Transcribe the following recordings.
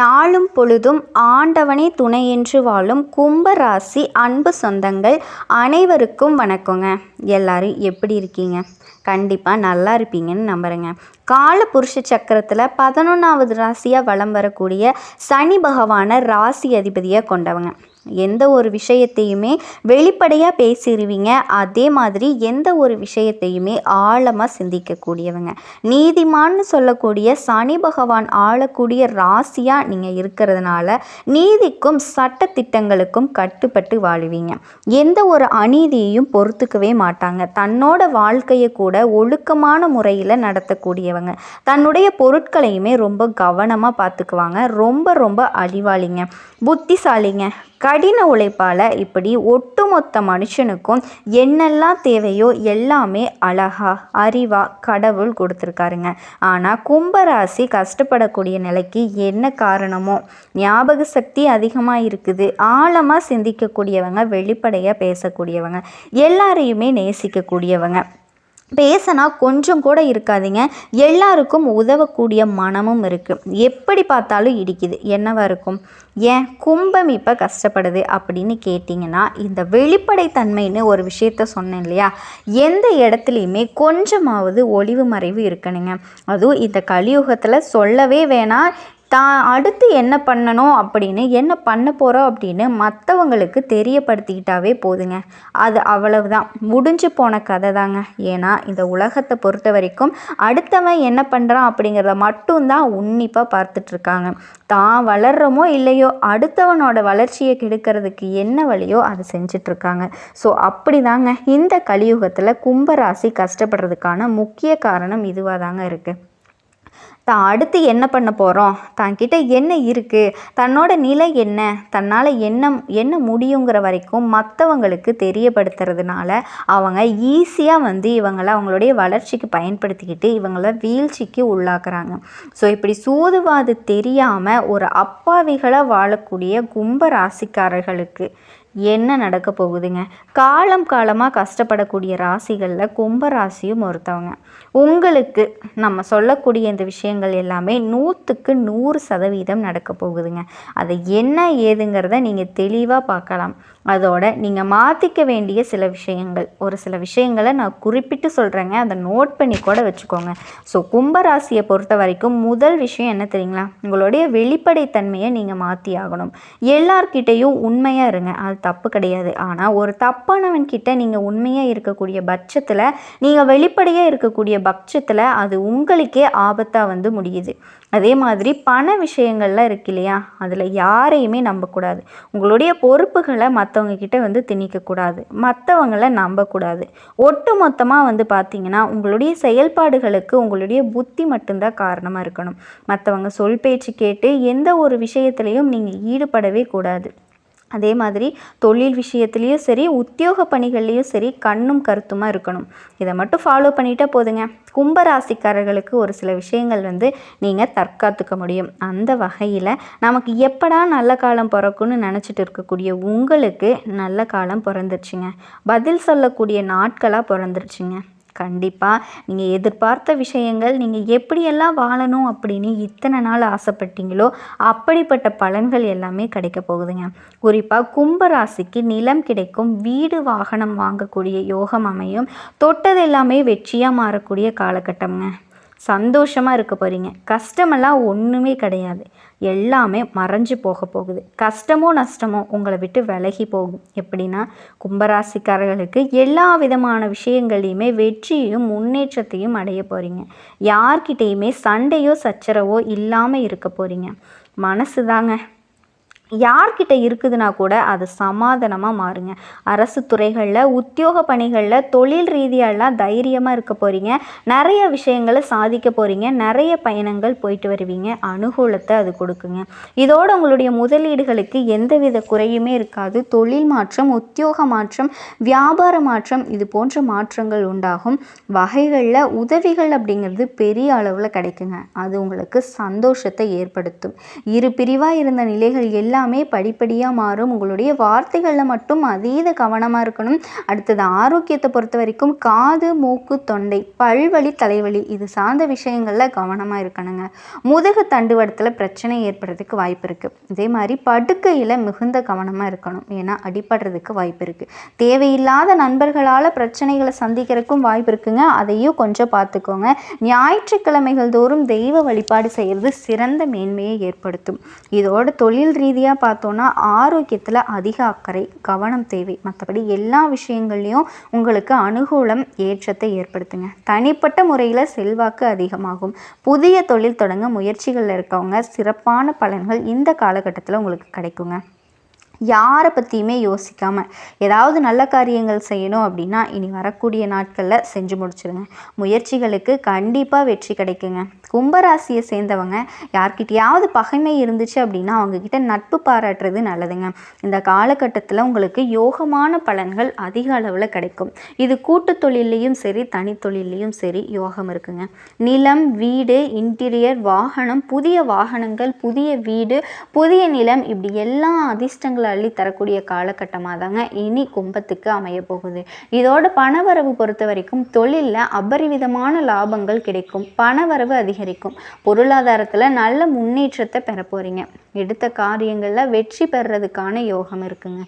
நாளும் பொழுதும் ஆண்டவனே துணை என்று வாழும் கும்ப ராசி அன்பு சொந்தங்கள் அனைவருக்கும் வணக்கங்க. எல்லாரும் எப்படி இருக்கீங்க? கண்டிப்பாக நல்லா இருப்பீங்கன்னு நம்புகிறேங்க கால புருஷ சக்கரத்தில் பதினொன்றாவது ராசியாக வலம் வரக்கூடிய சனி பகவானை ராசி அதிபதியாக கொண்டவங்க. எந்த ஒரு விஷயத்தையுமே வெளிப்படையாக பேசிடுவீங்க அதே மாதிரி எந்த ஒரு விஷயத்தையுமே ஆழமாக சிந்திக்கக்கூடியவங்க. நீதிமான்னு சொல்லக்கூடிய சனி பகவான் ஆளக்கூடிய ராசியாக நீங்கள் இருக்கிறதுனால நீதிக்கும் சட்ட திட்டங்களுக்கும் கட்டுப்பட்டு வாழுவீங்க. எந்த ஒரு அநீதியையும் பொறுத்துக்கவே மாட்டாங்க. தன்னோட வாழ்க்கையை கூட ஒழுக்கமான முறையில் நடத்தக்கூடியவங்க. தன்னுடைய பொருட்களையுமே ரொம்ப கவனமாக பார்த்துக்குவாங்க ரொம்ப ரொம்ப அழிவாளிங்க புத்திசாலிங்க. கடின உழைப்பால் இப்படி ஒட்டுமொத்த மனுஷனுக்கும் என்னெல்லாம் தேவையோ எல்லாமே அழகா அறிவாக கடவுள் கொடுத்துருக்காருங்க. ஆனால் கும்பராசி கஷ்டப்படக்கூடிய நிலைக்கு என்ன காரணமோ? ஞாபக சக்தி அதிகமாக இருக்குது. ஆழமாக சிந்திக்கக்கூடியவங்க வெளிப்படையாக பேசக்கூடியவங்க எல்லாரையுமே நேசிக்கக்கூடியவங்க. பேசினா கொஞ்சம் கூட இருக்காதீங்க. எல்லாருக்கும் உதவக்கூடிய மனமும் இருக்குது எப்படி பார்த்தாலும் இடிக்குது. என்னவா இருக்கும்? ஏன் கும்பம் இப்போ கஷ்டப்படுது அப்படின்னு கேட்டிங்கன்னா இந்த வெளிப்படைத்தன்மைன்னு ஒரு விஷயத்த சொன்னேன் இல்லையா? எந்த இடத்துலையுமே கொஞ்சமாவது ஒளிவு மறைவு இருக்கணுங்க. அதுவும் இந்த கலியுகத்தில் சொல்லவே வேணாம். தான் அடுத்து என்ன பண்ணணும் அப்படின்னு என்ன பண்ண போகிறோம் அப்படின்னு மற்றவங்களுக்கு தெரியப்படுத்திக்கிட்டாவே போதுங்க. அது அவ்வளவுதான். முடிஞ்சு போன கதை தாங்க. ஏன்னா இந்த உலகத்தை பொறுத்த வரைக்கும் அடுத்தவன் என்ன பண்ணுறான் அப்படிங்கிறத மட்டும்தான் உன்னிப்பாக பார்த்துட்ருக்காங்க. தான் வளர்கிறோமோ இல்லையோ அடுத்தவனோட வளர்ச்சியை கெடுக்கிறதுக்கு என்ன வழியோ அதை செஞ்சிட்ருக்காங்க. ஸோ அப்படி தாங்க இந்த கலியுகத்தில் கும்பராசி கஷ்டப்படுறதுக்கான முக்கிய காரணம் இதுவாக தாங்க இருக்குது தான் அடுத்து என்ன பண்ண போகிறோம் தன்கிட்ட என்ன இருக்குது தன்னோட நிலை என்ன? தன்னால் என்ன என்ன முடியுங்கிற வரைக்கும் மற்றவங்களுக்கு தெரியப்படுத்துறதுனால அவங்க ஈஸியாக வந்து இவங்களை அவங்களுடைய வளர்ச்சிக்கு பயன்படுத்திக்கிட்டு இவங்கள வீழ்ச்சிக்கு உள்ளாக்குறாங்க. ஸோ இப்படி சூதுவாது தெரியாமல் ஒரு அப்பாவிகளாக வாழக்கூடிய கும்ப ராசிக்காரர்களுக்கு என்ன நடக்க போகுதுங்க? காலம் காலமாக கஷ்டப்படக்கூடிய ராசிகளில் கும்ப ராசியும் ஒருத்தவங்க. உங்களுக்கு நம்ம சொல்லக்கூடிய இந்த விஷயங்கள் எல்லாமே நூற்றுக்கு நூறு சதவீதம் நடக்க போகுதுங்க. அது என்ன ஏதுங்கிறத நீங்கள் தெளிவாக பார்க்கலாம். அதோட நீங்கள் மாற்றிக்க வேண்டிய சில விஷயங்கள். ஒரு சில விஷயங்களை நான் குறிப்பிட்டு சொல்கிறேங்க அதை நோட் பண்ணி கூட வச்சுக்கோங்க. ஸோ கும்பராசியை பொறுத்த வரைக்கும் முதல் விஷயம் என்ன தெரியுங்களா? உங்களுடைய வெளிப்படைத்தன்மையை நீங்கள் மாற்றி ஆகணும். எல்லார்கிட்டேயும் உண்மையாக இருங்க. அது தப்பு கிடையாது. ஆனால் ஒரு தப்பானவன் கிட்ட நீங்கள் உண்மையாக இருக்கக்கூடிய பட்சத்தில் நீங்கள் வெளிப்படையாக இருக்கக்கூடிய பட்சத்தில் அது உங்களுக்கே ஆபத்தாக வந்து முடியுது. அதே மாதிரி பண விஷயங்கள்லாம் இருக்கு இல்லையா? அதில் யாரையுமே நம்பக்கூடாது. உங்களுடைய பொறுப்புகளை மற்றவங்க கிட்ட வந்து திணிக்கக்கூடாது. மற்றவங்கள நம்பக்கூடாது. ஒட்டு மொத்தமாக வந்து பார்த்திங்கன்னா உங்களுடைய செயல்பாடுகளுக்கு உங்களுடைய புத்தி மட்டும்தான் காரணமாக இருக்கணும். மற்றவங்க சொல் பேச்சு கேட்டு எந்த ஒரு விஷயத்துலையும் நீங்கள் ஈடுபடவே கூடாது. அதே மாதிரி தொழில் விஷயத்துலேயும் சரி உத்தியோக பணிகள்லேயும் சரி கண்ணும் கருத்துமாக இருக்கணும். இதை மட்டும் ஃபாலோ பண்ணிட்டா போதுங்க. கும்பராசிக்காரர்களுக்கு ஒரு சில விஷயங்கள் வந்து நீங்கள் தற்காத்துக்க முடியும். அந்த வகையில் நமக்கு எப்படா நல்ல காலம் பிறக்குன்னு நினச்சிட்டு இருக்கக்கூடிய உங்களுக்கு நல்ல காலம் பிறந்துருச்சுங்க. பதில் சொல்லக்கூடிய நாட்களாக பிறந்துருச்சுங்க. கண்டிப்பாக நீங்கள் எதிர்பார்த்த விஷயங்கள் நீங்கள் எப்படியெல்லாம் வாழணும் அப்படின்னு இத்தனை நாள் ஆசைப்பட்டீங்களோ அப்படிப்பட்ட பலன்கள் எல்லாமே கிடைக்க போகுதுங்க. குறிப்பாக கும்பராசிக்கு நிலம் கிடைக்கும் வீடு வாகனம் வாங்கக்கூடிய யோகம் அமையும் தொட்டது எல்லாமே வெற்றியாக மாறக்கூடிய காலகட்டம்ங்க. சந்தோஷமாக இருக்க போகிறீங்க கஷ்டமெல்லாம் ஒன்றுமே கிடையாது. எல்லாமே மறைஞ்சு போக போகுது. கஷ்டமோ நஷ்டமோ உங்களை விட்டு விலகி போகும். எப்படின்னா கும்பராசிக்காரர்களுக்கு எல்லா விதமான விஷயங்களையுமே வெற்றியும் முன்னேற்றத்தையும் அடைய போகிறீங்க யார்கிட்டேயுமே சண்டையோ சச்சரவோ இல்லாமல் இருக்க போகிறீங்க மனசு தாங்க. யார்கிட்ட இருக்குதுன்னா கூட அது சமாதானமாக மாறுங்க. அரசு துறைகளில் உத்தியோக பணிகளில் தொழில் ரீதியாலாம் தைரியமாக இருக்க போகிறீங்க நிறைய விஷயங்களை சாதிக்க போகிறீங்க நிறைய பயணங்கள் போயிட்டு வருவீங்க. அனுகூலத்தை அது கொடுக்குங்க. இதோடு உங்களுடைய முதலீடுகளுக்கு எந்தவித குறையுமே இருக்காது. தொழில் மாற்றம் உத்தியோக மாற்றம் வியாபார மாற்றம் இது போன்ற மாற்றங்கள் உண்டாகும். வகைகளில் உதவிகள் அப்படிங்கிறது பெரிய அளவில் கிடைக்குங்க. அது உங்களுக்கு சந்தோஷத்தை ஏற்படுத்தும். இரு பிரிவாக இருந்த நிலைகள் எல்லாம் எல்லாமே படிப்படியாக மாறும். உங்களுடைய வார்த்தைகளில் மட்டும் அதீத கவனமாக இருக்கணும். அடுத்தது ஆரோக்கியத்தை பொறுத்த வரைக்கும் காது மூக்கு தொண்டை பல்வழி தலைவலி இது சார்ந்த விஷயங்களில் கவனமாக இருக்கணுங்க. முதுகு தண்டுவடத்தில் பிரச்சனை ஏற்படுறதுக்கு வாய்ப்பு இருக்குது இதே மாதிரி படுக்கையில் மிகுந்த கவனமாக இருக்கணும். ஏன்னா அடிபடுறதுக்கு வாய்ப்பு இருக்குது தேவையில்லாத நண்பர்களால் பிரச்சனைகளை சந்திக்கிறதுக்கும் வாய்ப்பு இருக்குங்க. அதையும் கொஞ்சம் பார்த்துக்கோங்க ஞாயிற்றுக்கிழமைகள் தோறும் தெய்வ வழிபாடு செய்கிறது சிறந்த மேன்மையை ஏற்படுத்தும். இதோட தொழில் ரீதியாக பார்த்தோன்னா ஆரோக்கியத்தில் அதிக அக்கறை கவனம் தேவை. மற்றபடி எல்லா விஷயங்கள்லையும் உங்களுக்கு அனுகூலம் ஏற்றத்தை ஏற்படுத்துங்க. தனிப்பட்ட முறையில் செல்வாக்கு அதிகமாகும். புதிய தொழில் தொடங்க முயற்சிகளில் இருக்கவங்க சிறப்பான பலன்கள் இந்த காலகட்டத்தில் உங்களுக்கு கிடைக்குங்க. யாரை பற்றியுமே யோசிக்காமல் ஏதாவது நல்ல காரியங்கள் செய்யணும் அப்படின்னா இனி வரக்கூடிய நாட்களில் செஞ்சு முடிச்சிடுங்க முயற்சிகளுக்கு கண்டிப்பாக வெற்றி கிடைக்குங்க. கும்பராசியை சேர்ந்தவங்க யார்கிட்டயாவது பகைமை இருந்துச்சு அப்படின்னா அவங்கக்கிட்ட நட்பு பாராட்டுறது நல்லதுங்க. இந்த காலகட்டத்தில் உங்களுக்கு யோகமான பலன்கள் அதிக அளவில் கிடைக்கும். இது கூட்டு தொழிலையும் சரி தனித்தொழிலையும் சரி யோகம் இருக்குங்க. நிலம் வீடு இன்டீரியர் வாகனம் புதிய வாகனங்கள் புதிய வீடு புதிய நிலம் இப்படி எல்லா அதிர்ஷ்டங்களை அள்ளி தரக்கூடிய காலகட்டமாக தாங்க இனி கும்பத்துக்கு அமைய போகுது இதோட பணவரவு பொறுத்த வரைக்கும் தொழிலில் அபரிவிதமான லாபங்கள் கிடைக்கும். பணவரவு அதிகரிக்கும். பொருளாதாரத்தில் நல்ல முன்னேற்றத்தை பெற போகிறீங்க எடுத்த காரியங்களில் வெற்றி பெறுறதுக்கான யோகம் இருக்குங்க.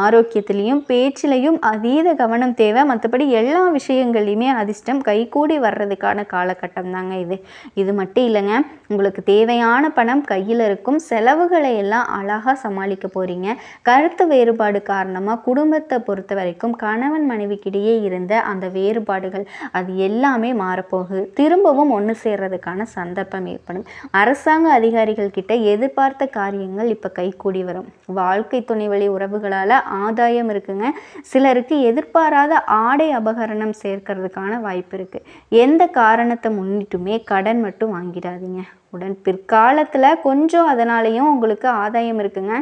ஆரோக்கியத்திலையும் பேச்சிலையும் அதீத கவனம் தேவை. மற்றபடி எல்லா விஷயங்கள்லையுமே அதிர்ஷ்டம் கைகூடி வர்றதுக்கான காலகட்டம் தாங்க இது. இது மட்டும் இல்லைங்க உங்களுக்கு தேவையான பணம் கையில் இருக்கும். செலவுகளை எல்லாம் அழகாக சமாளிக்க போகிறீங்க கருத்து வேறுபாடு காரணமாக குடும்பத்தை பொறுத்த வரைக்கும் கணவன் மனைவிக்கிடையே இருந்த அந்த வேறுபாடுகள் அது எல்லாமே மாறப்போகுது. திரும்பவும் ஒன்று சேர்றதுக்கான சந்தர்ப்பம் ஏற்படும். அரசாங்க அதிகாரிகள் கிட்ட எதிர்பார்த்த காரியங்கள் இப்போ கைகூடி வரும். வாழ்க்கை துணை வழி உறவுகளால் ஆதாயம் இருக்குங்க. சிலருக்கு எதிர்பாராத ஆடை அபகரணம் சேர்க்கறதுக்கான வாய்ப்பு இருக்குது எந்த காரணத்தை முன்னிட்டுமே கடன் மட்டும் வாங்கிடாதீங்க. உடன் பிற்காலத்தில் கொஞ்சம் அதனாலேயும் உங்களுக்கு ஆதாயம் இருக்குங்க.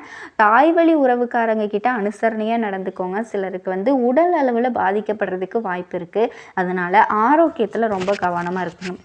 தாய் வழி உறவுக்காரங்க கிட்ட அனுசரணையாக நடந்துக்கோங்க. சிலருக்கு வந்து உடல் அளவில் பாதிக்கப்படுறதுக்கு வாய்ப்பு இருக்குது அதனால் ஆரோக்கியத்தில் ரொம்ப கவனமாக இருக்கணும்.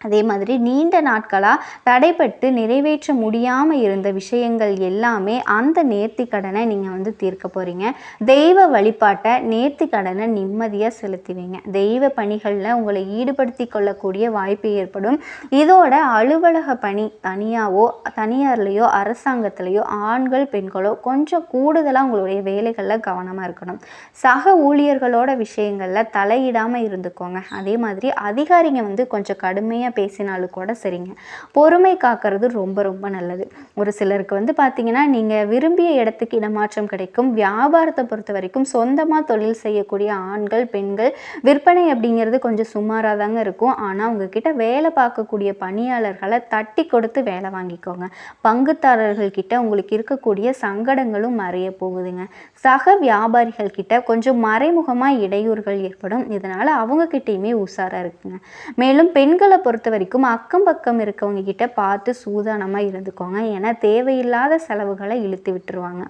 அதே மாதிரி நீண்ட நாட்களாக தடைப்பட்டு நிறைவேற்ற முடியாமல் இருந்த விஷயங்கள் எல்லாமே அந்த நேர்த்தி கடனை நீங்கள் வந்து தீர்க்க போகிறீங்க தெய்வ வழிபாட்டை நேர்த்தி கடனை நிம்மதியாக செலுத்துவீங்க. தெய்வ பணிகளில் உங்களை ஈடுபடுத்தி கொள்ளக்கூடிய வாய்ப்பு ஏற்படும். இதோட அலுவலக பணி தனியாவோ தனியார்லேயோ அரசாங்கத்திலேயோ ஆண்கள் பெண்களோ கொஞ்சம் கூடுதலாக உங்களுடைய வேலைகளில் கவனமாக இருக்கணும். சக ஊழியர்களோட விஷயங்களில் தலையிடாமல் இருந்துக்கோங்க. அதே மாதிரி அதிகாரிங்க வந்து கொஞ்சம் கடுமையாக பேசினாலும் கூட சரிங்க. பொறுமை காக்கிறது ரொம்ப ரொம்ப நல்லது. ஒரு சிலருக்கு வந்து பார்த்திங்கன்னா நீங்கள் விரும்பிய இடத்துக்கு இடமாற்றம் கிடைக்கும். வியாபாரத்தை பொறுத்த வரைக்கும் சொந்தமாக தொழில் செய்யக்கூடிய ஆண்கள் பெண்கள் விற்பனை அப்படிங்கிறது கொஞ்சம் சுமாராக தாங்க இருக்கும். ஆனால் உங்ககிட்ட வேலை பார்க்கக்கூடிய பணியாளர்களை தட்டி கொடுத்து வேலை வாங்கிக்கோங்க. பங்குதாரர்கள் கிட்ட உங்களுக்கு இருக்கக்கூடிய சங்கடங்களும் மறைய போகுதுங்க. சக வியாபாரிகள் கிட்ட கொஞ்சம் மறைமுகமாக இடையூறுகள் ஏற்படும். இதனால் அவங்கக்கிட்டேயுமே உஷாராக இருக்குங்க. மேலும் பெண்களை பொறுத்த பொறுத்த வரைக்கும் அக்கம் பக்கம் இருக்கவங்க கிட்ட பார்த்து சூதானமாக இருந்துக்கோங்க. ஏன்னா தேவையில்லாத செலவுகளை இழுத்து விட்டுருவாங்க.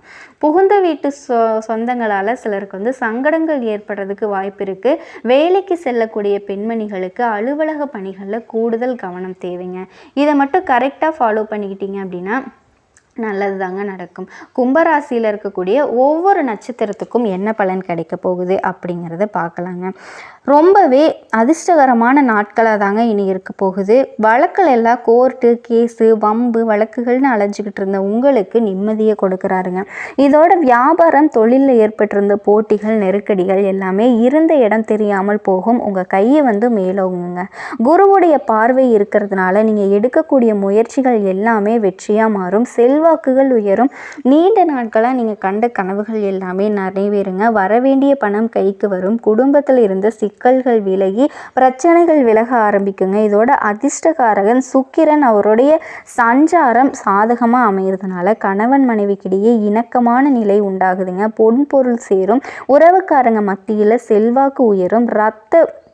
புகுந்த வீட்டு சொ சொந்தங்களால் சிலருக்கு வந்து சங்கடங்கள் ஏற்படுறதுக்கு வாய்ப்பு இருக்குது வேலைக்கு செல்லக்கூடிய பெண்மணிகளுக்கு அலுவலக பணிகளில் கூடுதல் கவனம் தேவைங்க. இதை மட்டும் கரெக்டாக ஃபாலோ பண்ணிக்கிட்டீங்க அப்படின்னா நல்லது தாங்க நடக்கும். கும்பராசியில் இருக்கக்கூடிய ஒவ்வொரு நட்சத்திரத்துக்கும் என்ன பலன் கிடைக்க போகுது அப்படிங்கிறத பார்க்கலாங்க. ரொம்பவே அதிர்ஷ்டகரமான நாட்களாக தாங்க இனி இருக்க போகுது. வழக்கில் எல்லாம் கோர்ட்டு கேஸு வம்பு வழக்குகள்னு அலைஞ்சிக்கிட்டு இருந்த உங்களுக்கு நிம்மதியை கொடுக்குறாருங்க. இதோட வியாபாரம் தொழிலில் ஏற்பட்டிருந்த போட்டிகள் நெருக்கடிகள் எல்லாமே இருந்த இடம் தெரியாமல் போகும். உங்கள் கையை வந்து மேலோங்குங்க. குருவுடைய பார்வை இருக்கிறதுனால நீங்கள் எடுக்கக்கூடிய முயற்சிகள் எல்லாமே வெற்றியாக மாறும். செல்வ செல்வாக்குகள் உயரும். நீண்ட நாட்களாக நீங்கள் கண்ட கனவுகள் எல்லாமே நிறைவேறுங்க. வரவேண்டிய பணம் கைக்கு வரும். குடும்பத்தில் இருந்த சிக்கல்கள் விலகி பிரச்சனைகள் விலக ஆரம்பிக்குங்க. இதோட அதிர்ஷ்டகாரகன் சுக்கிரன் அவருடைய சஞ்சாரம் சாதகமாக அமைகிறதுனால கணவன் மனைவிக்கிடையே இணக்கமான நிலை உண்டாகுதுங்க. பொன் பொருள் சேரும். உறவுக்காரங்க மத்தியில் செல்வாக்கு உயரும். ரத்த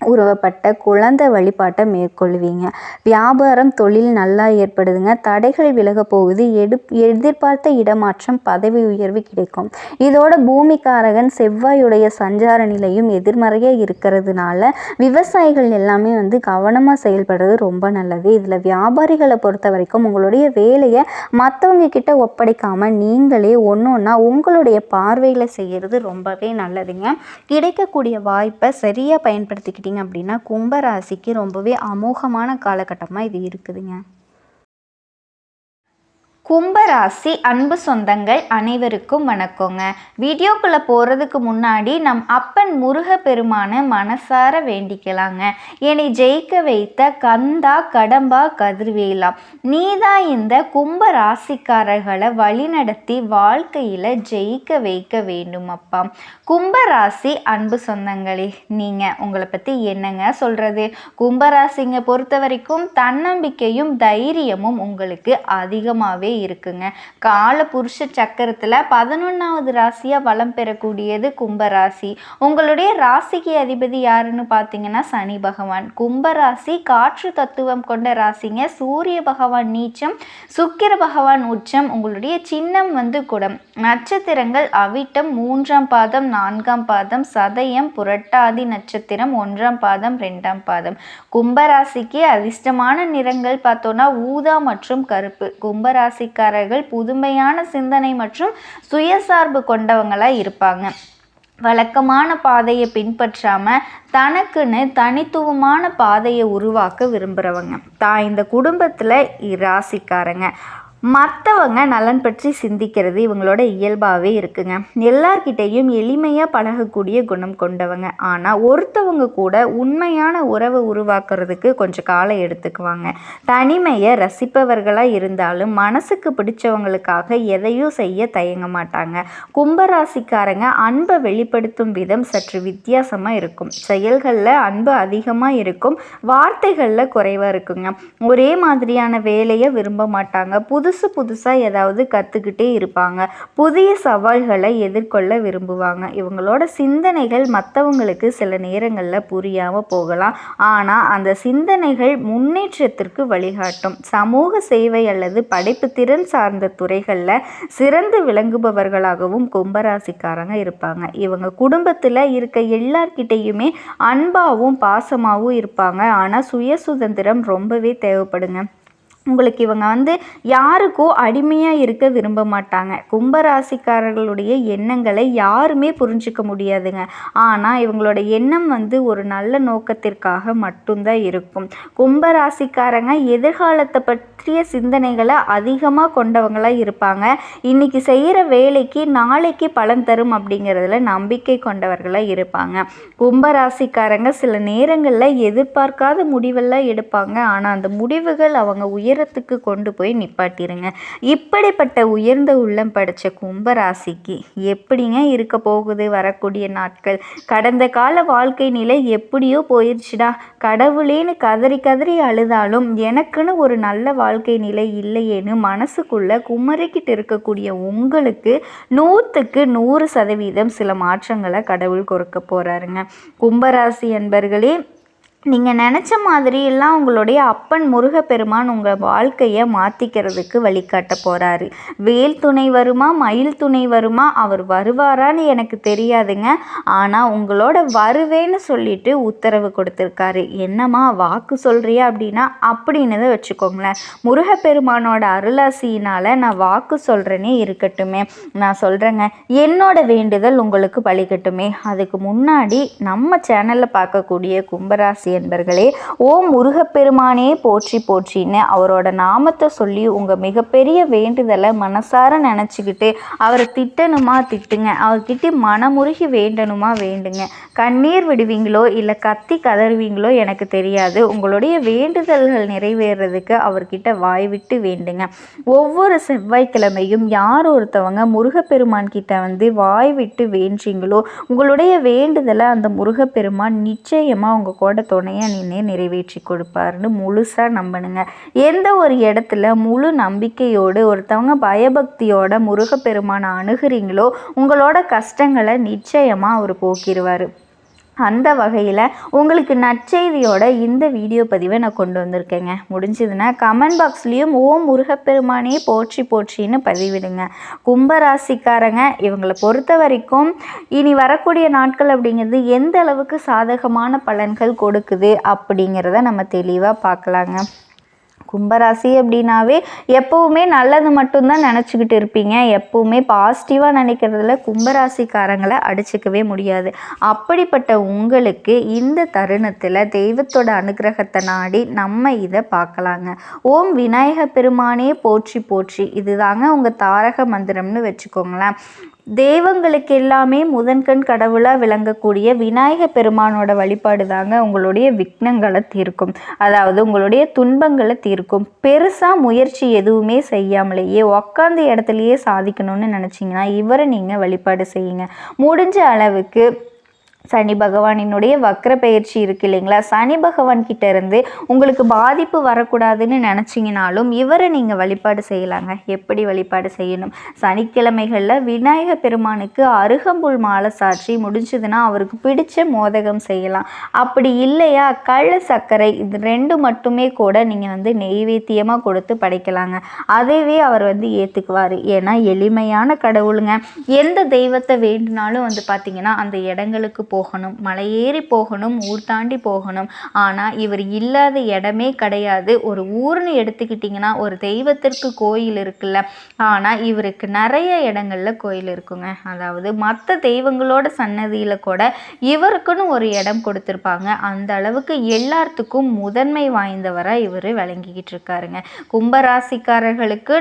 உருவப்பட்ட குழந்தை வழிபாட்டை மேற்கொள்வீங்க. வியாபாரம் தொழில் நல்லா ஏற்படுதுங்க. தடைகள் விலக போகுது. எடு எதிர்பார்த்த இடமாற்றம் பதவி உயர்வு கிடைக்கும். இதோட பூமிக்காரகன் செவ்வாயுடைய சஞ்சார நிலையும் எதிர்மறையாக இருக்கிறதுனால விவசாயிகள் எல்லாமே வந்து கவனமாக செயல்படுறது ரொம்ப நல்லது. இதில் வியாபாரிகளை பொறுத்த வரைக்கும் உங்களுடைய வேலையை மற்றவங்க கிட்ட ஒப்படைக்காமல் நீங்களே ஒன்று ஒன்றா உங்களுடைய பார்வையில் செய்கிறது ரொம்பவே நல்லதுங்க. கிடைக்கக்கூடிய வாய்ப்பை சரியாக பயன்படுத்திக்கிட்டு பார்த்துக்கிட்டிங்க அப்படின்னா கும்பராசிக்கு ரொம்பவே அமோகமான காலகட்டமாக இது இருக்குதுங்க. கும்பராசி அன்பு சொந்தங்கள் அனைவருக்கும் வணக்கங்க. வீடியோக்குள்ளே போகிறதுக்கு முன்னாடி நம் அப்பன் முருக பெருமான மனசார வேண்டிக்கலாங்க. என்னை ஜெயிக்க வைத்த கந்தா கடம்பா கதிர்வேலா நீதான் இந்த கும்ப ராசிக்காரர்களை வழிநடத்தி வாழ்க்கையில் ஜெயிக்க வைக்க வேண்டும் அப்பா கும்பராசி அன்பு சொந்தங்களே நீங்கள் உங்களை பற்றி என்னங்க சொல்கிறது கும்பராசிங்க பொறுத்த வரைக்கும் தன்னம்பிக்கையும் தைரியமும் உங்களுக்கு அதிகமாகவே இருக்குங்க. கால புருஷ சக்கரத்தில் பதினொன்றாவது ராசியாக வளம் பெறக்கூடியது கும்பராசி உங்களுடைய ராசிக்கு அதிபதி யாருன்னு பார்த்தீங்கன்னா சனி பகவான். கும்பராசி காற்று தத்துவம் கொண்ட ராசிங்க. சூரிய பகவான் நீச்சம் சுக்கிர பகவான் உச்சம் உங்களுடைய சின்னம் வந்து குடம். நட்சத்திரங்கள் அவிட்டம் மூன்றாம் பாதம் நான்காம் பாதம் சதயம் புரட்டாதி நட்சத்திரம் ஒன்றாம் பாதம் ரெண்டாம் பாதம். கும்பராசிக்கு அதிர்ஷ்டமான நிறங்கள் பார்த்தோன்னா ஊதா மற்றும் கருப்பு. கும்பராசி ராசிக்காரர்கள் புதுமையான சிந்தனை மற்றும் சுயசார்பு கொண்டவங்களாக இருப்பாங்க. வழக்கமான பாதையை பின்பற்றாமல் தனக்குன்னு தனித்துவமான பாதையை உருவாக்க விரும்புகிறவங்க தான் இந்த குடும்பத்தில் ராசிக்காரங்க மற்றவங்க நலன் பற்றி சிந்திக்கிறது இவங்களோட இயல்பாகவே இருக்குங்க. எல்லார்கிட்டேயும் எளிமையாக பழகக்கூடிய குணம் கொண்டவங்க. ஆனால் ஒருத்தவங்க கூட உண்மையான உறவை உருவாக்குறதுக்கு கொஞ்சம் காலம் எடுத்துக்குவாங்க. தனிமையை ரசிப்பவர்களாக இருந்தாலும் மனசுக்கு பிடிச்சவங்களுக்காக எதையும் செய்ய தயங்க மாட்டாங்க. கும்பராசிக்காரங்க அன்பை வெளிப்படுத்தும் விதம் சற்று வித்தியாசமாக இருக்கும். செயல்களில் அன்பு அதிகமாக இருக்கும். வார்த்தைகளில் குறைவாக இருக்குங்க. ஒரே மாதிரியான வேலையை விரும்ப மாட்டாங்க. புது புதுசு புதுசாக ஏதாவது கற்றுக்கிட்டே இருப்பாங்க. புதிய சவால்களை எதிர்கொள்ள விரும்புவாங்க. இவங்களோட சிந்தனைகள் மற்றவங்களுக்கு சில நேரங்களில் புரியாமல் போகலாம். ஆனால் அந்த சிந்தனைகள் முன்னேற்றத்திற்கு வழிகாட்டும். சமூக சேவை அல்லது படைப்பு திறன் சார்ந்த துறைகளில் சிறந்து விளங்குபவர்களாகவும் கும்பராசிக்காரங்க இருப்பாங்க. இவங்க குடும்பத்தில் இருக்க எல்லார்கிட்டேயுமே அன்பாகவும் பாசமாகவும் இருப்பாங்க. ஆனால் சுய சுதந்திரம் ரொம்பவே தேவைப்படுங்க. உங்களுக்கு இவங்க வந்து யாருக்கும் அடிமையாக இருக்க விரும்ப மாட்டாங்க. கும்பராசிக்காரர்களுடைய எண்ணங்களை யாருமே புரிஞ்சிக்க முடியாதுங்க. ஆனால் இவங்களோட எண்ணம் வந்து ஒரு நல்ல நோக்கத்திற்காக மட்டும்தான் இருக்கும். கும்பராசிக்காரங்க எதிர்காலத்தை பற்றிய சிந்தனைகளை அதிகமாக கொண்டவங்களாக இருப்பாங்க. இன்றைக்கி செய்கிற வேலைக்கு நாளைக்கு பலன் தரும் அப்படிங்கிறதுல நம்பிக்கை கொண்டவர்களாக இருப்பாங்க. கும்பராசிக்காரங்க சில நேரங்களில் எதிர்பார்க்காத முடிவெல்லாம் எடுப்பாங்க. ஆனால் அந்த முடிவுகள் அவங்க உயர் உயரத்துக்கு கொண்டு போய் நிப்பாட்டிருங்க. இப்படிப்பட்ட உயர்ந்த உள்ளம் படைச்ச கும்பராசிக்கு எப்படிங்க இருக்க போகுது வரக்கூடிய நாட்கள்? கடந்த கால வாழ்க்கை நிலை எப்படியோ போயிடுச்சுடா கடவுளேன்னு கதறி கதறி அழுதாலும் எனக்குன்னு ஒரு நல்ல வாழ்க்கை நிலை இல்லையேன்னு மனசுக்குள்ள குமரிக்கிட்டு இருக்கக்கூடிய உங்களுக்கு நூற்றுக்கு நூறு சதவீதம் சில மாற்றங்களை கடவுள் கொடுக்க போகிறாருங்க கும்பராசி அன்பர்களே நீங்கள் நினச்ச மாதிரியெல்லாம் உங்களுடைய அப்பன் முருகப்பெருமான் உங்கள் வாழ்க்கையை மாற்றிக்கிறதுக்கு வழிகாட்ட போகிறாரு வேல் துணை வருமா மயில் துணை வருமா அவர் வருவாரான்னு எனக்கு தெரியாதுங்க. ஆனால் உங்களோட வருவேன்னு சொல்லிட்டு உத்தரவு கொடுத்துருக்காரு. என்னம்மா வாக்கு சொல்கிறியா அப்படின்னா அப்படின்னு வச்சுக்கோங்களேன். முருகப்பெருமானோட அருளாசியினால் நான் வாக்கு சொல்கிறேனே இருக்கட்டுமே. நான் சொல்கிறேங்க என்னோட வேண்டுதல் உங்களுக்கு பழிக்கட்டுமே. அதுக்கு முன்னாடி நம்ம சேனலில் பார்க்கக்கூடிய கும்பராசி என்பர்களே ஓ முருகப்பெருமானே போற்றி போற்றின்னு அவரோட நாமத்தை சொல்லி உங்கள் மிகப்பெரிய வேண்டுதலை மனசார நினச்சிக்கிட்டு அவரை திட்டணுமா திட்டுங்க. அவர்கிட்ட மனமுருகி வேண்டணுமா வேண்டுங்க. கண்ணீர் விடுவீங்களோ இல்லை கத்தி கதறுவீங்களோ எனக்கு தெரியாது. உங்களுடைய வேண்டுதல்கள் நிறைவேறதுக்கு அவர்கிட்ட வாய் விட்டு வேண்டுங்க. ஒவ்வொரு செவ்வாய்க்கிழமையும் யார் ஒருத்தவங்க முருகப்பெருமான் கிட்ட வந்து வாய் விட்டு வேண்டீங்களோ உங்களுடைய வேண்டுதலை அந்த முருகப்பெருமான் நிச்சயமாக உங்கள் கூட துணையை நின்று நிறைவேற்றி கொடுப்பாருன்னு முழுசாக நம்பணுங்க. எந்த ஒரு இடத்துல முழு நம்பிக்கையோடு ஒருத்தவங்க பயபக்தியோட முருகப்பெருமானை அணுகிறீங்களோ உங்களோட கஷ்டங்களை நிச்சயமாக அவர் போக்கிடுவார் அந்த வகையில் உங்களுக்கு நற்செய்தியோட இந்த வீடியோ பதிவை நான் கொண்டு வந்திருக்கேங்க. முடிஞ்சதுன்னா கமெண்ட் பாக்ஸ்லேயும் ஓம் முருகப்பெருமானே போற்றி போற்றின்னு பதிவிடுங்க. கும்பராசிக்காரங்க இவங்களை பொறுத்த வரைக்கும் இனி வரக்கூடிய நாட்கள் அப்படிங்கிறது எந்த அளவுக்கு சாதகமான பலன்கள் கொடுக்குது அப்படிங்கிறத நம்ம தெளிவாக பார்க்கலாங்க. கும்பராசி அப்படின்னாவே எப்போவுமே நல்லது மட்டும்தான் நினச்சிக்கிட்டு இருப்பீங்க. எப்போவுமே பாசிட்டிவாக நினைக்கிறதுல கும்பராசிக்காரங்களை அடிச்சுக்கவே முடியாது. அப்படிப்பட்ட உங்களுக்கு இந்த தருணத்தில் தெய்வத்தோட அனுகிரகத்தை நாடி நம்ம இதை பார்க்கலாங்க. ஓம் விநாயக பெருமானே போற்றி போற்றி. இதுதாங்க உங்கள் தாரக மந்திரம்னு வச்சுக்கோங்களேன். தெய்வங்களுக்கு எல்லாமே முதன்கண் கடவுளாக விளங்கக்கூடிய விநாயக பெருமானோட வழிபாடு தாங்க உங்களுடைய விக்னங்களை தீர்க்கும். அதாவது உங்களுடைய துன்பங்களை தீர்க்கும். பெருசாக முயற்சி எதுவுமே செய்யாமலேயே உக்காந்த இடத்துலையே சாதிக்கணும்னு நினச்சிங்கன்னா இவரை நீங்கள் வழிபாடு செய்யுங்க. முடிஞ்ச அளவுக்கு சனி பகவானினுடைய வக்ர பயிற்சி இருக்கு இல்லைங்களா? சனி பகவான் கிட்ட இருந்து உங்களுக்கு பாதிப்பு வரக்கூடாதுன்னு நினச்சிங்கனாலும் இவரை நீங்கள் வழிபாடு செய்யலாங்க. எப்படி வழிபாடு செய்யணும்? சனிக்கிழமைகளில் விநாயக பெருமானுக்கு அருகம்புல் மாலை சாட்சி முடிஞ்சதுன்னா அவருக்கு பிடிச்ச மோதகம் செய்யலாம். அப்படி இல்லையா? கள்ள சர்க்கரை இது ரெண்டு மட்டுமே கூட நீங்கள் வந்து நெய்வேத்தியமாக கொடுத்து படைக்கலாங்க. அதைவே அவர் வந்து ஏற்றுக்குவார் ஏன்னா எளிமையான கடவுளுங்க. எந்த தெய்வத்தை வேண்டினாலும் வந்து பார்த்திங்கன்னா அந்த இடங்களுக்கு போ போகணும் மலையேறி போகணும் ஊர் தாண்டி போகணும். ஆனால் இவர் இல்லாத இடமே கிடையாது. ஒரு ஊர்னு எடுத்துக்கிட்டிங்கன்னா ஒரு தெய்வத்திற்கு கோயில் இருக்குல்ல. ஆனால் இவருக்கு நிறைய இடங்களில் கோயில் இருக்குங்க. அதாவது மற்ற தெய்வங்களோட சன்னதியில் கூட இவருக்குன்னு ஒரு இடம் கொடுத்துருப்பாங்க. அந்த அளவுக்கு எல்லாத்துக்கும் முதன்மை வாய்ந்தவராக இவர் விளங்கிக்கிட்டு இருக்காருங்க. கும்பராசிக்காரர்களுக்கு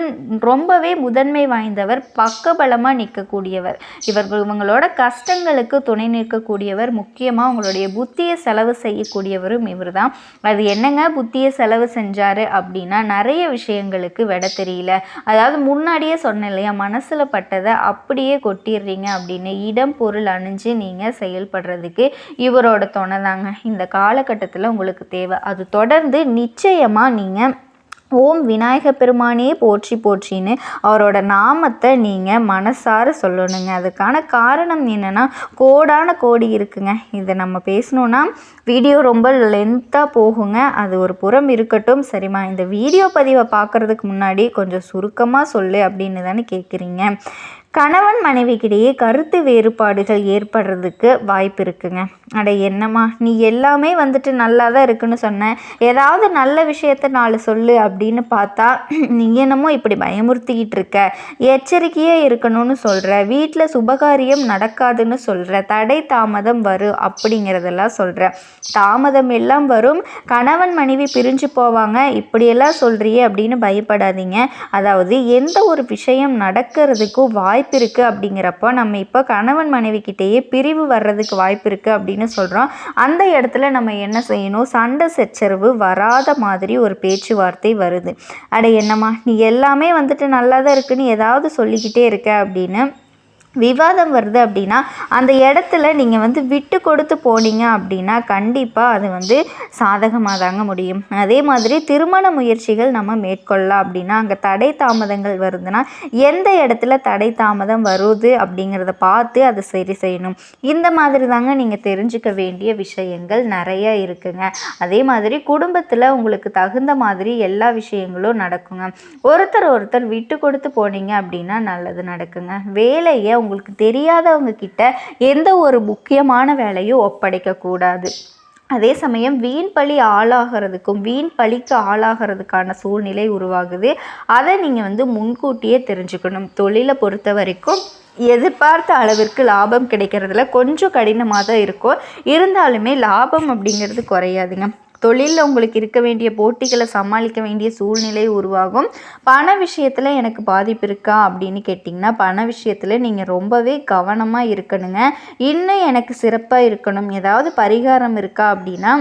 ரொம்பவே முதன்மை வாய்ந்தவர் பக்கபலமாக நிற்கக்கூடியவர் இவர்கள் இவங்களோட கஷ்டங்களுக்கு துணை நிற்கக்கூடிய செய்யக்கூடியவர் முக்கியமாக உங்களுடைய புத்தியை செலவு செய்யக்கூடியவரும் இவர் தான் அது என்னங்க புத்தியை செலவு செஞ்சார் அப்படின்னா நிறைய விஷயங்களுக்கு விட தெரியல. அதாவது முன்னாடியே சொன்னேன் இல்லையா மனசில் பட்டதை அப்படியே கொட்டிடுறீங்க அப்படின்னு இடம் பொருள் அணிஞ்சு நீங்கள் செயல்படுறதுக்கு இவரோட துணை தாங்க இந்த காலகட்டத்தில் உங்களுக்கு தேவை. அது தொடர்ந்து நிச்சயமாக நீங்கள் ஓம் விநாயக பெருமானே போற்றி போற்றின்னு அவரோட நாமத்தை நீங்கள் மனசார சொல்லணுங்க. அதுக்கான காரணம் என்னென்னா கோடான கோடி இருக்குங்க. இதை நம்ம பேசணுன்னா வீடியோ ரொம்ப லென்த்தாக போகுங்க. அது ஒரு புறம் இருக்கட்டும். சரிம்மா இந்த வீடியோ பதிவை பார்க்குறதுக்கு முன்னாடி கொஞ்சம் சுருக்கமாக சொல்லு அப்படின்னு தானே கேட்குறீங்க கணவன் மனைவிக்கிடையே கருத்து வேறுபாடுகள் ஏற்படுறதுக்கு வாய்ப்பு இருக்குங்க. அட என்னம்மா நீ எல்லாமே வந்துட்டு நல்லா தான் இருக்குன்னு சொன்னேன் ஏதாவது நல்ல விஷயத்த நாலு சொல்லு அப்படின்னு பார்த்தா நீ என்னமோ இப்படி பயமுறுத்திக்கிட்டு இருக்க. எச்சரிக்கையாக இருக்கணும்னு சொல்கிற வீட்டில் சுபகாரியம் நடக்காதுன்னு சொல்கிற தடை தாமதம் வரும் அப்படிங்கிறதெல்லாம் சொல்கிற தாமதம் எல்லாம் வரும். கணவன் மனைவி பிரிஞ்சு போவாங்க. இப்படியெல்லாம் சொல்கிறியே அப்படின்னு பயப்படாதீங்க. அதாவது எந்த ஒரு விஷயம் நடக்கிறதுக்கும் வாய்ப்பு வாய்ப்பு இருக்குது அப்படிங்கிறப்போ நம்ம இப்போ கணவன் மனைவி கிட்டேயே பிரிவு வர்றதுக்கு வாய்ப்பு இருக்குது அப்படின்னு சொல்கிறோம் அந்த இடத்துல நம்ம என்ன செய்யணும்? சண்டை சச்சரவு வராத மாதிரி ஒரு பேச்சுவார்த்தை வருது. அட என்னம்மா நீ எல்லாமே வந்துட்டு நல்லா தான் இருக்குன்னு ஏதாவது சொல்லிக்கிட்டே இருக்க அப்படின்னு விவாதம் வருது அப்படின்னா அந்த இடத்துல நீங்கள் வந்து விட்டு கொடுத்து போனீங்க அப்படின்னா கண்டிப்பாக அது வந்து சாதகமாக தாங்க முடியும். அதே மாதிரி திருமண முயற்சிகள் நம்ம மேற்கொள்ளலாம் அப்படின்னா அங்கே தடை தாமதங்கள் வருதுன்னா எந்த இடத்துல தடை தாமதம் வருது அப்படிங்கிறத பார்த்து அதை சரி செய்யணும். இந்த மாதிரி தாங்க நீங்கள் தெரிஞ்சுக்க வேண்டிய விஷயங்கள் நிறைய இருக்குங்க. அதே மாதிரி குடும்பத்தில் உங்களுக்கு தகுந்த மாதிரி எல்லா விஷயங்களும் நடக்குங்க. ஒருத்தர் ஒருத்தர் விட்டு கொடுத்து போனீங்க அப்படின்னா நல்லது நடக்குங்க. வேலையை உங்களுக்கு தெரியாதவங்க கிட்ட எந்த ஒரு முக்கியமான வேலையும் ஒப்படைக்கக்கூடாது அதே சமயம் வீண் பழி ஆளாகிறதுக்கும் வீண் பழிக்கு ஆளாகிறதுக்கான சூழ்நிலை உருவாகுது. அதை நீங்கள் வந்து முன்கூட்டியே தெரிஞ்சுக்கணும். தொழிலை பொறுத்த வரைக்கும் எதிர்பார்த்த அளவிற்கு லாபம் கிடைக்கிறதுல கொஞ்சம் கடினமாக தான் இருக்கும். இருந்தாலுமே லாபம் அப்படிங்கிறது குறையாதுங்க. தொழிலில் உங்களுக்கு இருக்க வேண்டிய போட்டிகளை சமாளிக்க வேண்டிய சூழ்நிலை உருவாகும். பண விஷயத்தில் எனக்கு பாதிப்பு இருக்கா அப்படின்னு கேட்டிங்கன்னா பண விஷயத்தில் நீங்கள் ரொம்பவே கவனமாக இருக்கணுங்க. இன்னும் எனக்கு சிறப்பாக இருக்கணும். ஏதாவது பரிகாரம் இருக்கா அப்படின்னா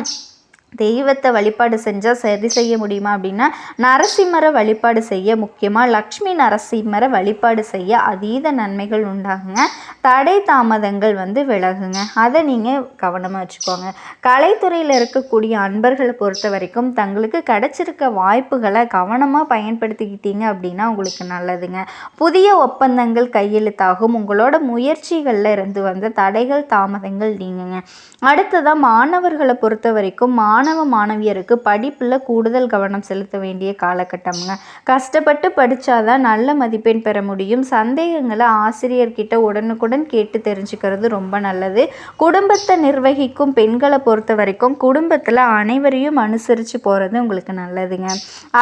தெய்வத்தை வழிபாடு செஞ்சால் சரி செய்ய முடியுமா அப்படின்னா நரசிம்மரை வழிபாடு செய்ய முக்கியமாக லக்ஷ்மி நரசிம்மரை வழிபாடு செய்ய அதீத நன்மைகள் உண்டாகுங்க. தடை தாமதங்கள் வந்து விலகுங்க. அதை நீங்கள் கவனமாக வச்சுக்கோங்க. கலைத்துறையில் இருக்கக்கூடிய அன்பர்களை பொறுத்த வரைக்கும் தங்களுக்கு கிடைச்சிருக்க வாய்ப்புகளை கவனமாக பயன்படுத்திக்கிட்டீங்க அப்படின்னா உங்களுக்கு நல்லதுங்க. புதிய ஒப்பந்தங்கள் கையெழுத்தாகும். உங்களோட முயற்சிகளில் இருந்து வந்த தடைகள் தாமதங்கள் நீங்குங்க. அடுத்ததாக மாணவர்களை பொறுத்த வரைக்கும் மாண மாணவ மாணவியருக்கு படிப்பில் கூடுதல் கவனம் செலுத்த வேண்டிய காலகட்டம்ங்க. கஷ்டப்பட்டு படித்தாதான் நல்ல மதிப்பெண் பெற முடியும். சந்தேகங்களை ஆசிரியர்கிட்ட உடனுக்குடன் கேட்டு தெரிஞ்சுக்கிறது ரொம்ப நல்லது. குடும்பத்தை நிர்வகிக்கும் பெண்களை பொறுத்த வரைக்கும் குடும்பத்தில் அனைவரையும் அனுசரித்து போகிறது உங்களுக்கு நல்லதுங்க.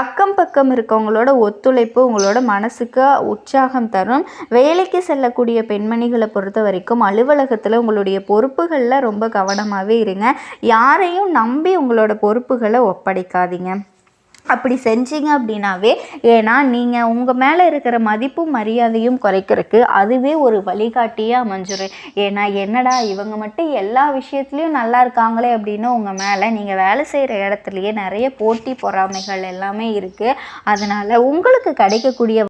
அக்கம் பக்கம் இருக்கவங்களோட ஒத்துழைப்பு உங்களோட மனசுக்கு உற்சாகம் தரும். வேலைக்கு செல்லக்கூடிய பெண்மணிகளை பொறுத்த வரைக்கும் அலுவலகத்தில் உங்களுடைய பொறுப்புகளில் ரொம்ப கவனமாகவே இருங்க. யாரையும் நம்பி உங்களோட பொறுப்புகளை ஒப்படைக்காதீங்க. அப்படி செஞ்சீங்க அப்படின்னாவே ஏன்னா நீங்கள் உங்கள் மேலே இருக்கிற மதிப்பும் மரியாதையும் குறைக்கிறதுக்கு அதுவே ஒரு வழிகாட்டியாக அமைஞ்சிரும். ஏன்னா என்னடா இவங்க மட்டும் எல்லா விஷயத்துலையும் நல்லா இருக்காங்களே அப்படின்னு உங்கள் மேலே நீங்கள் வேலை செய்கிற இடத்துலையே நிறைய போட்டி பொறாமைகள் எல்லாமே இருக்குது அதனால் உங்களுக்கு கிடைக்கக்கூடிய